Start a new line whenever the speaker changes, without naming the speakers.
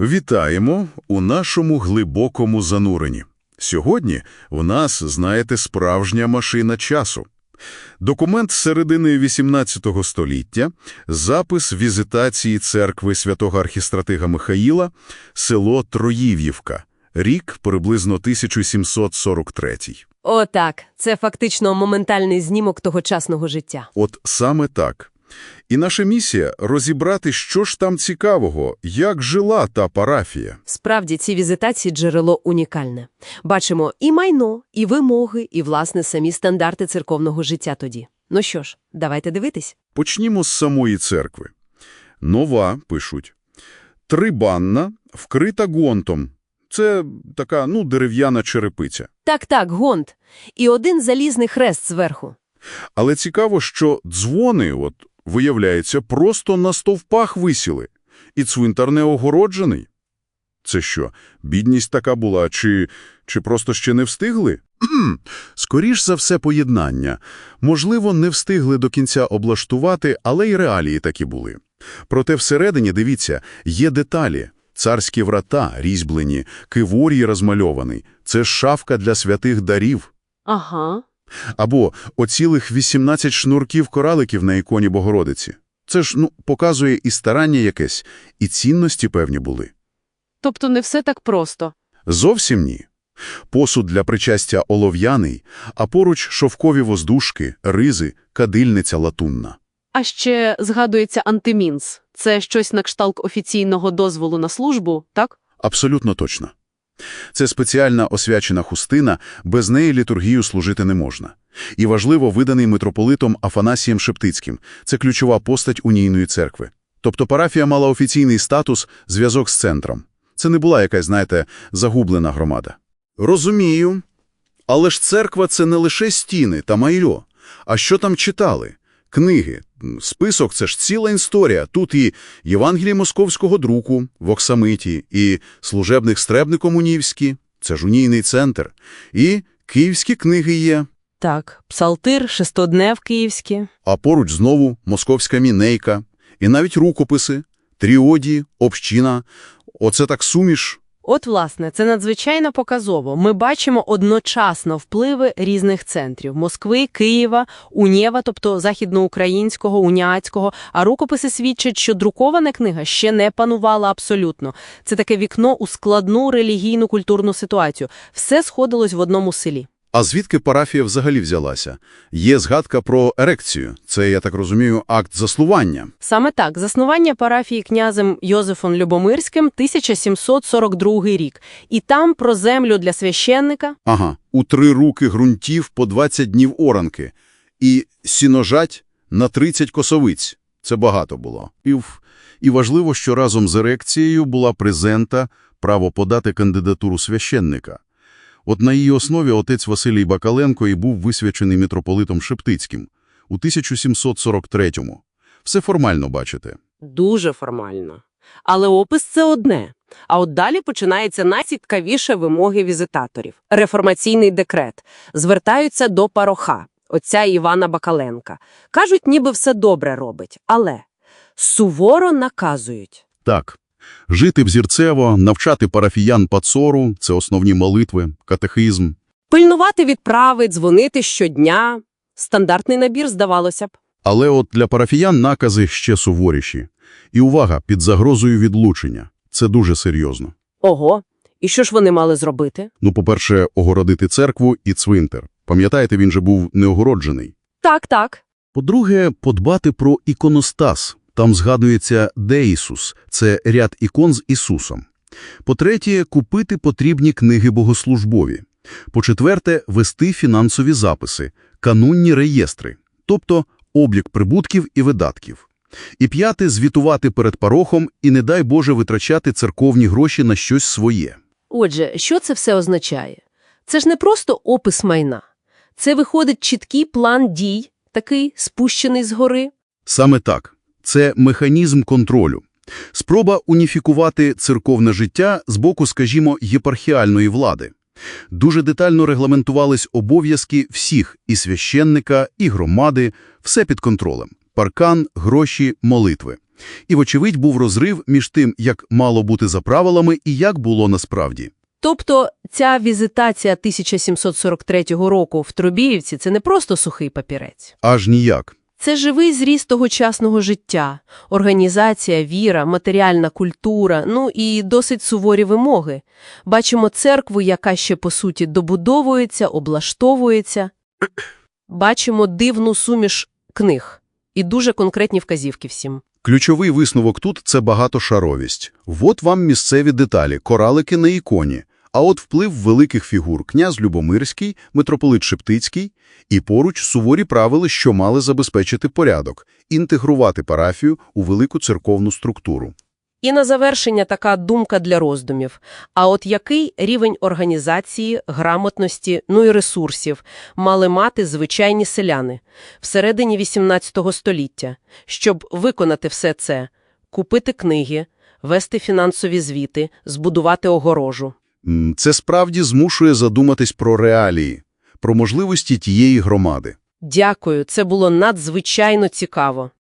Вітаємо у нашому глибокому зануренні. Сьогодні в нас, знаєте, справжня машина часу. Документ середини XVIII століття, запис візитації церкви святого архістратига Михаїла, село Троїв'ївка, рік приблизно 1743.
Отак, це фактично моментальний знімок тогочасного життя.
От саме так. І наша місія – розібрати, що ж там цікавого, як жила та парафія.
Справді, ці візитації джерело унікальне. Бачимо і майно, і вимоги, і, власне, самі стандарти церковного життя тоді. Ну що ж, давайте дивитись.
Почнімо з самої церкви. Нова, пишуть. Трибанна, вкрита гонтом. Це така, ну, дерев'яна черепиця.
Так-так, гонт. І один залізний хрест зверху.
Але цікаво, що дзвони, от, виявляється, просто на стовпах висіли. І цвинтар не огороджений. Це що, бідність така була, чи, чи просто ще не встигли? Скоріш за все поєднання. Можливо, не встигли до кінця облаштувати, але й реалії такі були. Проте всередині, дивіться, є деталі. Царські врата різьблені, киворій розмальований. Це шафка для святих дарів.
Ага.
Або оцілих 18 шнурків кораликів на іконі Богородиці. Це ж, ну, показує і старання якесь, і цінності певні були.
Тобто не все так просто.
Зовсім ні. Посуд для причастя олов'яний, а поруч шовкові воздушки, ризи, кадильниця латунна.
А ще згадується антимінс. Це щось на кшталт офіційного дозволу на службу, так?
Абсолютно точно. Це спеціальна освячена хустина, без неї літургію служити не можна. І важливо виданий митрополитом Афанасієм Шептицьким. Це ключова постать унійної церкви. Тобто парафія мала офіційний статус, зв'язок з центром. Це не була якась, знаєте, загублена громада. Розумію. Але ж церква – це не лише стіни та майро. А що там читали? Книги. Список – це ж ціла історія. Тут і Євангелії московського друку в Оксамиті, і служебних стребник унівські – це ж унійний центр, і київські книги є.
Так, псалтир, шестоднев київські.
А поруч знову московська мінейка, і навіть рукописи, тріодії, община. Оце так суміш.
От, власне, це надзвичайно показово. Ми бачимо одночасно впливи різних центрів – Москви, Києва, Унєва, тобто західноукраїнського, уняцького, а рукописи свідчать, що друкована книга ще не панувала абсолютно. Це таке вікно у складну релігійну культурну ситуацію. Все сходилось в одному селі.
А звідки парафія взагалі взялася? Є згадка про ерекцію. Це, я так розумію, акт заснування.
Саме так, заснування парафії князем Йозефом Любомирським 1742 рік. І там про землю для священника
Ага, у три руки ґрунтів по 20 днів оранки. І сіножать на 30 косовиць. Це багато було. І, в- і важливо, що разом з ерекцією була презента право подати кандидатуру священника. От на її основі отець Василій Бакаленко і був висвячений митрополитом Шептицьким у 1743-му. Все формально бачите.
Дуже формально. Але опис – це одне. А от далі починається найцікавіше вимоги візитаторів. Реформаційний декрет. Звертаються до пароха, отця Івана Бакаленка. Кажуть, ніби все добре робить, але суворо наказують.
Так. Жити взірцево, навчати парафіян пацору – це основні молитви, катехизм.
Пильнувати відправи, дзвонити щодня. Стандартний набір, здавалося б.
Але от для парафіян накази ще суворіші. І увага, під загрозою відлучення. Це дуже серйозно.
Ого, і що ж вони мали зробити?
Ну, по-перше, огородити церкву і цвинтар. Пам'ятаєте, він же був неогороджений.
Так, так.
По-друге, подбати про іконостас. Там згадується «Де Ісус» – це ряд ікон з Ісусом. По-третє, купити потрібні книги богослужбові. По-четверте, вести фінансові записи, канунні реєстри, тобто облік прибутків і видатків. І п'яте – звітувати перед парохом і, не дай Боже, витрачати церковні гроші на щось своє.
Отже, що це все означає? Це ж не просто опис майна. Це виходить чіткий план дій, такий спущений згори.
Саме так. Це механізм контролю. Спроба уніфікувати церковне життя з боку, скажімо, єпархіальної влади. Дуже детально регламентувались обов'язки всіх – і священника, і громади, все під контролем. Паркан, гроші, молитви. І, вочевидь, був розрив між тим, як мало бути за правилами і як було насправді.
Тобто ця візитація 1743 року в Трубіївці – це не просто сухий папірець.
Аж ніяк.
Це живий зріст тогочасного життя, організація, віра, матеріальна культура, ну і досить суворі вимоги. Бачимо церкву, яка ще, по суті, добудовується, облаштовується. Бачимо дивну суміш книг і дуже конкретні вказівки всім.
Ключовий висновок тут – це багатошаровість. Вот вам місцеві деталі, коралики на іконі. А от вплив великих фігур – князь Любомирський, митрополит Шептицький і поруч суворі правила, що мали забезпечити порядок, інтегрувати парафію у велику церковну структуру.
І на завершення така думка для роздумів. А от який рівень організації, грамотності, ну і ресурсів мали мати звичайні селяни всередині XVIII століття, щоб виконати все це, купити книги, вести фінансові звіти, збудувати огорожу?
Це справді змушує задуматись про реалії, про можливості тієї громади.
Дякую, це було надзвичайно цікаво.